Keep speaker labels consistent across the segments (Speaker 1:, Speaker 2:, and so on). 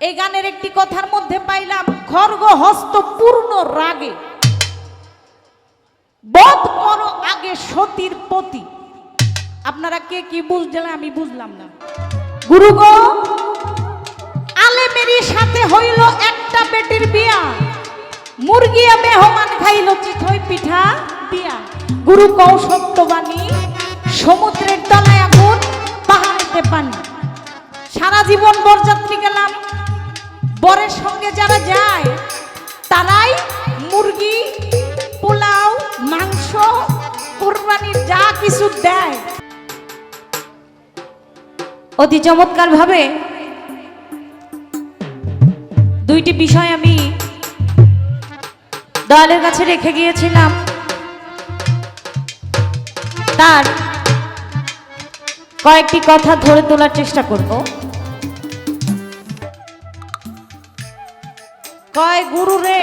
Speaker 1: এই গানের একটি কথার মধ্যে পাইলাম, খর্গ হস্ত পূর্ণ রাগে। বধ করো আগে সতীর পতি। আপনারা কে কি বুঝলেন আমি বুঝলাম না। গুরু গো, আলেমেরই সাথে হইল একটা বেটির বিয়া। মুরগিয়া মেহমান খাইল চিথই পিঠা দিয়া। গুরু কৌ সত্যবাণী, সমুদ্রের তলায় আগুন, পাহাড়েতে পানি। সারা জীবন বরযাত্রী গেলাম বরের সঙ্গে যারা যায়, তারাই মুরগি, পোলাও, মাংস, কোরবানির যা কিছু দেয়। অতি চমৎকার ভাবে দুইটি বিষয় আমি দয়ালের কাছে রেখে গিয়েছিলাম। তার কয়েকটি কথা ধরে তোলার চেষ্টা করব। কয় গুরু রে?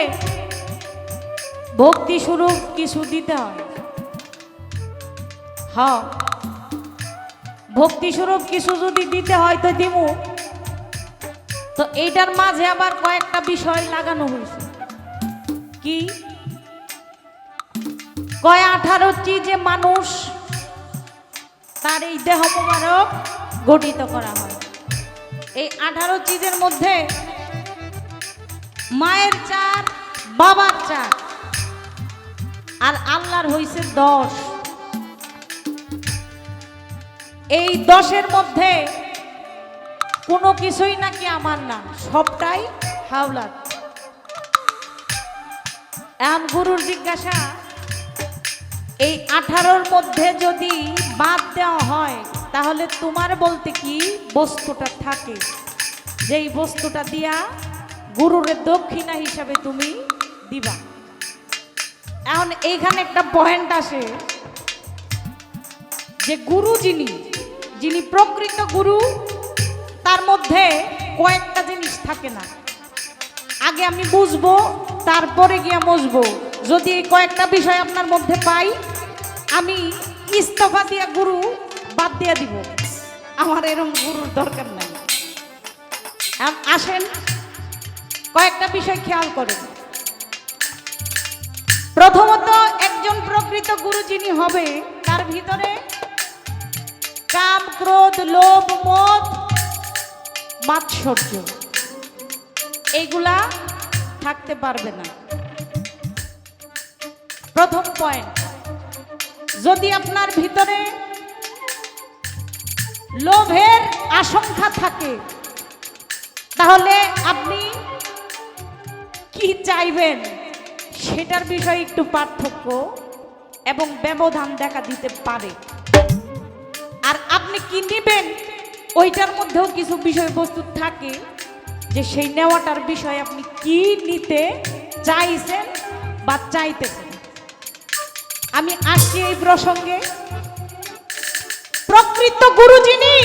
Speaker 1: ভক্তি স্বরূপ কিছু দিতে হয়। হ্যাঁ ভক্তি স্বরূপ কিছু যদি দিতে হয় তো দিমু। তো এইটার মাঝে আবার কয়েকটা বিষয় লাগানো হয়েছে। কি? কয় আঠারো যে মানুষ তার এই দেহ গঠিত করা হয়। এই আঠারো চিজের মধ্যে মায়ের চার বাবার চার আর আল্লাহর হইছে দশ। এই দশের মধ্যে কোনো কিছুই নাকি আমার না, সবটাই হাওলাত। এখন গুরুর জিজ্ঞাসা, এই আঠারোর মধ্যে যদি বাদ দেওয়া হয়, তাহলে তোমার বলতে কি বস্তুটা থাকে? যেই বস্তুটা দিয়া গুরুরের দক্ষিণা হিসাবে তুমি দিবা। এখন এইখানে একটা পয়েন্ট আসে যে গুরু যিনি যিনি প্রকৃত গুরু, তার মধ্যে কয়েকটা জিনিস থাকে না। আগে আমি বুঝব, তারপরে গিয়া বুঝব যদি এই কয়েকটা বিষয় আপনার মধ্যে পাই, আমি ইস্তফা দিয়া গুরু বাদ দিয়া দিব। আমার এরকম গুরুর দরকার নাই। আসেন। কয়েকটা বিষয় খেয়াল করেন। প্রথমত, একজন প্রকৃত গুরু যিনি হবে, তার ভিতরে কাম, ক্রোধ, লোভ, মদ, মাৎসর্য এইগুলা থাকতে পারবে না। প্রথম পয়েন্ট যদি আপনার ভিতরে লোভের আশঙ্কা থাকে, তাহলে আপনি কি চাইবেন? সেটার বিষয়ে একটু পার্থক্য এবং ব্যবধান দেখা দিতে পারে। আর আপনি কি নেবেন? ওইটার মধ্যেও কিছু বিষয়বস্তু থাকে যে সেই নেওয়াটার বিষয়ে আপনি কি নিতে চাইছেন বা চাইতেছেন। আমি আসছি এই প্রসঙ্গে। প্রকৃত গুরু যিনি,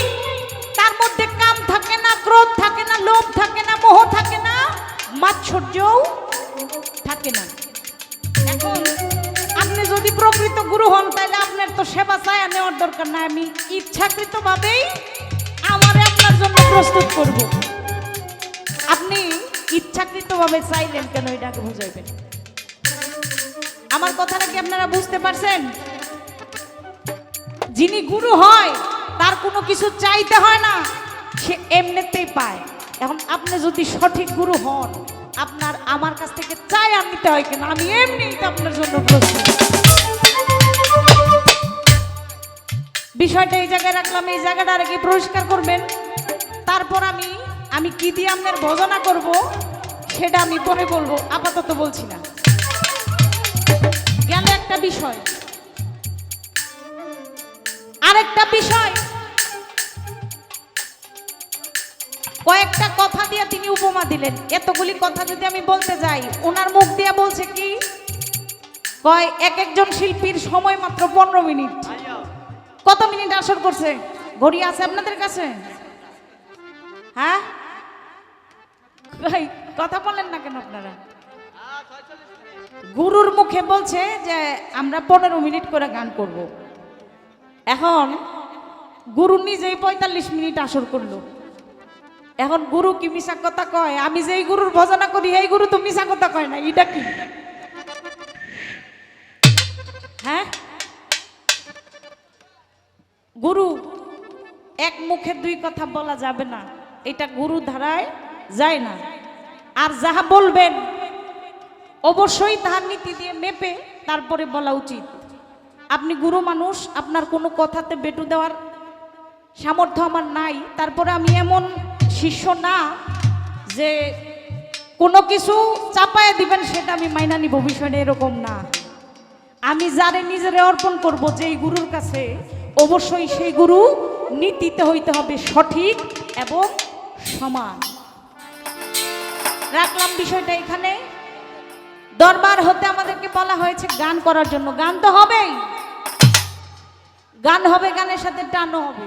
Speaker 1: তার মধ্যে কাম থাকে না, ক্রোধ থাকে না, লোভ থাকে না, মোহ থাকে না। মাৎসর্যও থাকে না। এখন আপনি যদি প্রকৃত গুরু হন, তাহলে আপনার তো সেবা চায়া নেওয়ার দরকার নাই। আমি ইচ্ছাকৃতভাবেই আমার আপনার জন্য প্রস্তুত করব। আপনি ইচ্ছাকৃতভাবে চাইলেন কেন এটাকে বুঝাইবেন? আমার কথাটা কি আপনারা বুঝতে পারছেন? যিনি গুরু হয়, তার কোনো কিছু চাইতে হয় না, সে এমনিতেই পায়। এখন আপনি যদি সঠিক গুরু হন আপনার, আমার কাছ থেকে চাই আনতে হয় কেন? আমি এমনি আপনার জন্য প্রস্তুত। বিষয়টা এই জায়গায় রাখলাম, এই জায়গাটা আর কি পরিষ্কার করবেন। তারপর আমি আমি কি দিয়ে আপনার ভজনা করব, সেটা আমি পরে বলব। আপাতত বলছি না। গেল একটা বিষয়। আরেকটা বিষয়। কয়েকটা কথা দিয়ে তিনি উপমা দিলেন। এতগুলি কথা যদি আমি বলতে যাই, ওনার মুখ দিয়ে বলছে কি? কয়, এক একজন শিল্পীর সময় মাত্র পনেরো মিনিট। কত মিনিট আসর করছে? ঘড়ি আছে আপনাদের কাছে? হ্যাঁ? কথা বলেন না কেন আপনারা? গুরুর মুখে বলছে যে, আমরা পনেরো মিনিট করে গান করব। এখন, গুরু নিজেই পঁয়তাল্লিশ মিনিট আসর করল। এখন গুরু কি মিশা কথা কয়? আমি যেই গুরুর ভজনা করি এই গুরু তো মিশা কথা কয় না, এটা কি? হ্যাঁ? গুরু, এক মুখে দুই কথা বলা যাবে না, এটা গুরু ধারায় যায় না। আর যাহা বলবেন, অবশ্যই তাহার নীতি দিয়ে মেপে তারপরে বলা উচিত। আপনি গুরু মানুষ, আপনার কোনো কথাতে বেটু দেওয়ার সামর্থ্য আমার নাই, তারপরে আমি এমন শিষ্য না যে কোনো কিছু চাপায় দিবেন, সেটা আমি মাইনা নিব, বিষয়টা এরকম না। আমি যারে নিজেরে অর্পণ করব, যেই গুরুর কাছে, অবশ্যই সেই গুরু নীতিতে হইতে হবে সঠিক এবং সমান। রাখলাম বিষয়টা এখানে। দরবার হতে আমাদেরকে বলা হয়েছে গান করার জন্য। গান তো হবেই। গান হবে, গানের সাথে টানও হবে।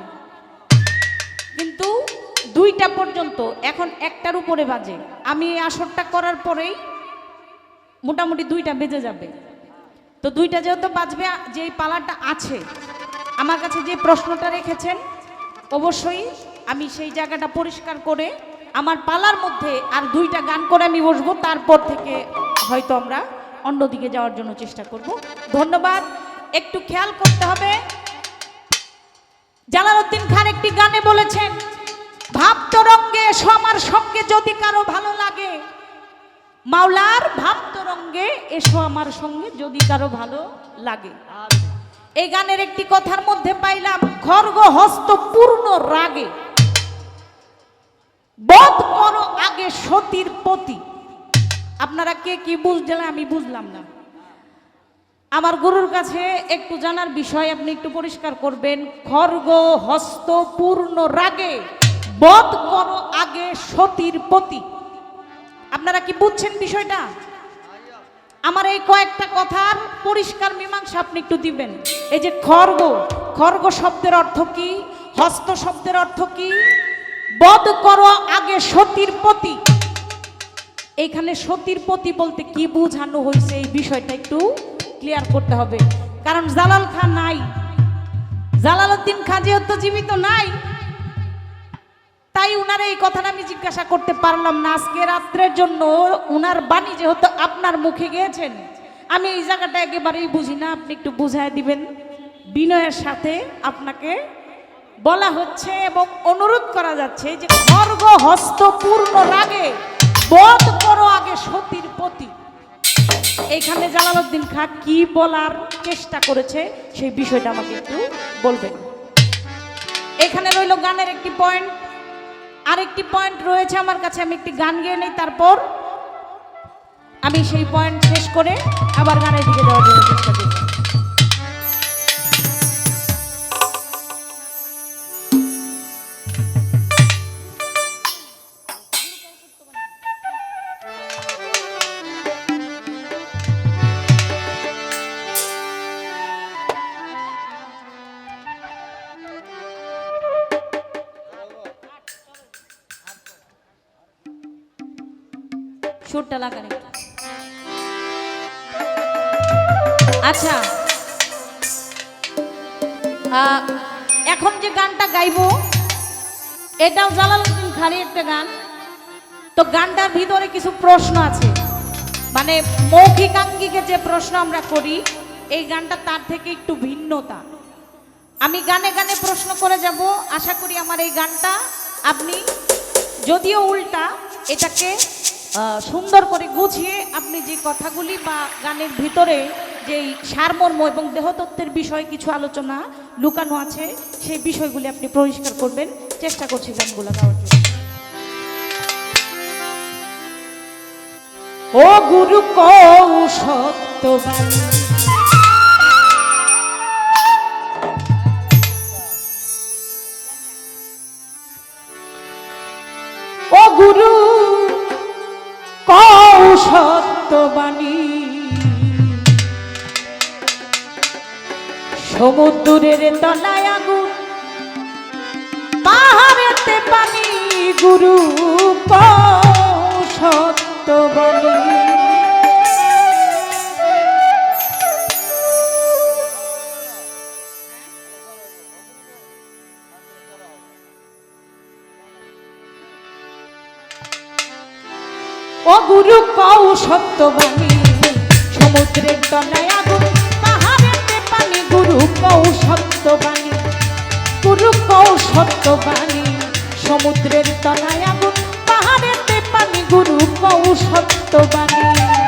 Speaker 1: কিন্তু দুইটা পর্যন্ত, এখন একটার উপরে বাজে। আমি আসরটা করার পরেই মোটামুটি দুইটা বেজে যাবে। তো দুইটা যেহেতু বাজবে, যে এই পালাটা আছে, আমার কাছে যে প্রশ্নটা রেখেছেন, অবশ্যই আমি সেই জায়গাটা পরিষ্কার করে আমার পালার মধ্যে আর দুইটা গান করে আমি বসবো, তারপর থেকে হয়তো আমরা অন্যদিকে যাওয়ার জন্য চেষ্টা করব। ধন্যবাদ। একটু খেয়াল করতে হবে। জালালউদ্দিন খান একটি গানে বলেছেন ভাব তরঙ্গে এসো আমার সঙ্গে যদি কারও ভালো লাগে। মাওলার ভাব তরঙ্গে এসো আমার সঙ্গে যদি কারও ভালো লাগে। এই গানের একটি কথার মধ্যে পাইলাম খর্গ হস্ত পূর্ণ রাগে। বধ করো আগে সতীর পতি। আপনারা কে কি বুঝলেন আমি বুঝলাম না। আমার গুরুর কাছে একটু জানার বিষয় আপনি একটু পরিষ্কার করবেন খর্গ হস্ত পূর্ণ রাগে। বধ করো আগে সতীর পতি। আপনারা কি বুঝছেন বিষয়টা? আমার এই কয়েকটা কথার পরিষ্কার মীমাংসা আপনি একটু দিবেন। এই যে খর্গ খর্গ শব্দের অর্থ কি? হস্ত শব্দের অর্থ কি? বধ করো আগে সতীর পতি। এইখানে সতীর পতি বলতে কি বোঝানো হয়েছে এই বিষয়টা একটু ক্লিয়ার করতে হবে। কারণ জালাল খান নাই। জালালউদ্দিন খান যেহেতু জীবিত নাই তাই উনার এই কথাটা আমি জিজ্ঞাসা করতে পারলাম না। আজকে রাত্রের জন্য উনার বাণী যেহেতু আপনার মুখে গিয়েছেন, আমি এই জায়গাটা একেবারেই বুঝি না। আপনি একটু বুঝায় দিবেন। বিনয়ের সাথে আপনাকে বলা হচ্ছে এবং অনুরোধ করা যাচ্ছে যে খর্গ হস্ত পূর্ণ রাগে বোধ করো আগে সতীর পতি। এইখানে জালালউদ্দিন খাঁ কি বলার চেষ্টা করেছে সেই বিষয়টা আমাকে একটু বলবেন। এখানে রইল গানের একটি পয়েন্ট। আরেকটি পয়েন্ট রয়েছে আমার কাছে, আমি একটি গান গেয়ে নেই, তারপর আমি সেই পয়েন্ট শেষ করে আবার গানের দিকে যাওয়ার জন্য চেষ্টা করব সুরটা লাগান। আচ্ছা। এখন যে গানটা গাইবো, এটাও জালালউদ্দিন খালি একটা গান। তো গানটার ভিতরে কিছু প্রশ্ন আছে। মানে মৌখিক আঙ্গিকে যে প্রশ্ন আমরা করি, এই গানটা তার থেকে একটু ভিন্নতা। আমি গানে গানে প্রশ্ন করে যাব, আশা করি আমার এই গানটা আপনি, যদিও উল্টা, এটাকে সুন্দর করে গুছিয়ে আপনি যে কথাগুলি বা গানের ভিতরে যেই সারমর্ম এবং দেহতত্ত্বের বিষয়ে কিছু আলোচনা লুকানো আছে, সেই বিষয়গুলি আপনি পরিষ্কার করবেন। চেষ্টা করছি গানগুলো গাওয়ার জন্য। ও গুরু কৌ ও কৌশত্ববাণী সমুদ্রের তলায় আগুন পাহাড়েতে পানি গুরু অগুরু গুরু কৌ সত্যবাণী সমুদ্রের তলায় আগুন পাহাড়ে পানি গুরু কৌ সত্যবাণী গুরু কৌ সত্যবাণী সমুদ্রের তলায় আগুন পাহাড়ে পানি গুরু কৌ সত্যবাণী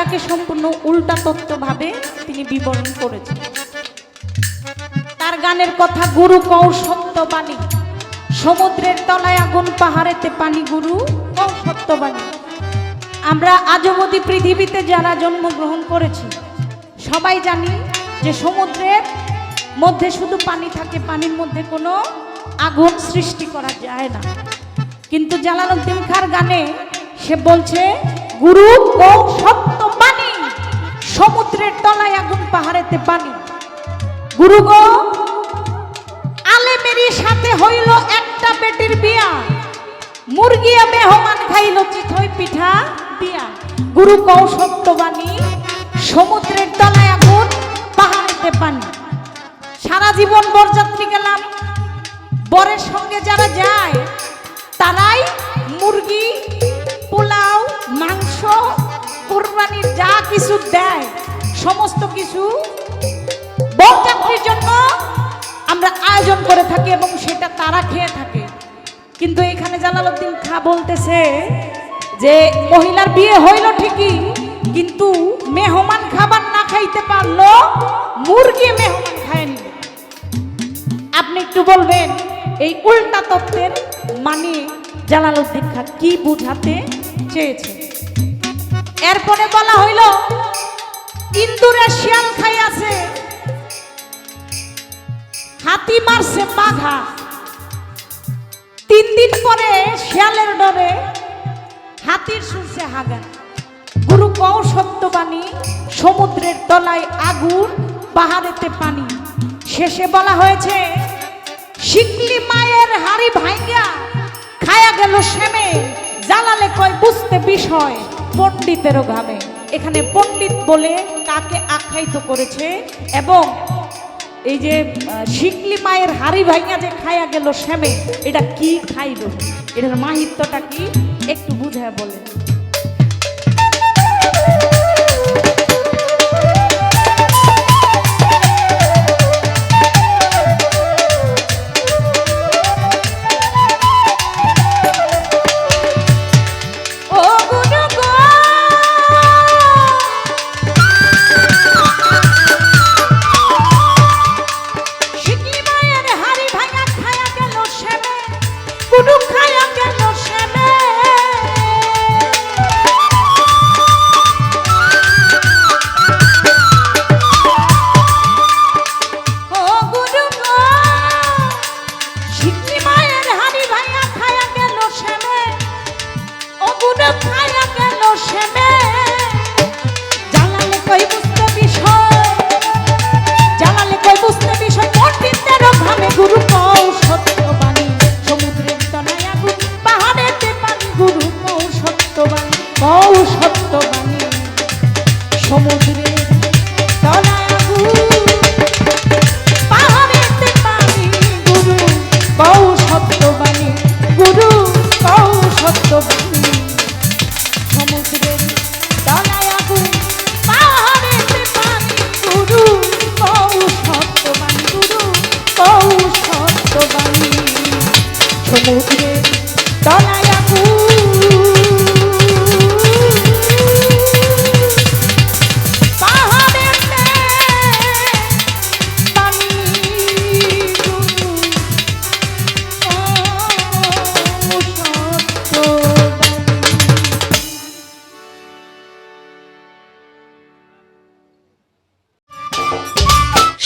Speaker 1: তাকে সম্পূর্ণ উল্টা তত্ত্বভাবে তিনি বিবরণ করেছেন। তার গানের কথা গুরু কৌ সত্যবাণী সমুদ্রের তলায় আগুন, পাহাড়েতে পানি, গুরু কৌ সত্যবাণী আমরা আজমতি পৃথিবীতে যারা জন্মগ্রহণ করেছি, সবাই জানি যে সমুদ্রের মধ্যে শুধু পানি থাকে, পানির মধ্যে কোনো আগুন সৃষ্টি করা যায় না। কিন্তু জালালউদ্দিন খার গানে সে বলছে, গুরু কৌ সত্য সমুদ্রের তলায় আগুন পাহাড়েতে পানি। গুরু গো, আলেমেরই সাথে হইল একটা বেটির বিয়া। মুরগিয়া মেহমান খাইল চিথই পিঠা দিয়া। গুরু কৌ সত্যবাণী সমুদ্রের তলায় আগুন, পাহাড়েতে পানি। সারা জীবন বরযাত্রী গেলাম। বরের সঙ্গে যারা যায়, তারাই মুরগি, পোলাও, মাংস কুরবানির যা কিছু দেয়, সমস্ত কিছু বরযাত্রীর জন্য আমরা আয়োজন করে থাকি এবং সেটা তারা খেয়ে থাকে। কিন্তু এখানে জালালউদ্দিন খা বলতেছে যে, মহিলার বিয়ে হইল ঠিকই, কিন্তু মেহমান খাবার না খাইতে পারল, মুরগি মেহমান খায়নি। আপনি একটু বলবেন, এই উল্টা তত্ত্বের মানে জালালউদ্দিন খা কি বুঝাতে চেয়েছে? এরপরে বলা হইল ইন্দুরে শিয়াল খাই আছে। হাতি মারছে বাঘা। তিন দিন পরে শিয়ালের ডরে হাতির শুনছে হাগা গুরু কও সত্যবাণী সমুদ্রের তলায় আগুন, পাহাড়েতে পানি। শেষে বলা হয়েছে, শিকলি মায়ের হাড়ি ভাঙ্গা খায়া গেল সেমে। জালালে কয়, বুঝতে বিষয়। পণ্ডিতেরও ঘামে এখানে পণ্ডিত বলে কাকে আখ্যায়িত করেছে এবং এই যে শিকলি মায়ের হাড়ি ভাইয়া যে খায়া গেল শ্যামে, এটা কি খাইল? এটার মাহিত্যটা কি? একটু বুঝায় বলেন। সত্যবাণী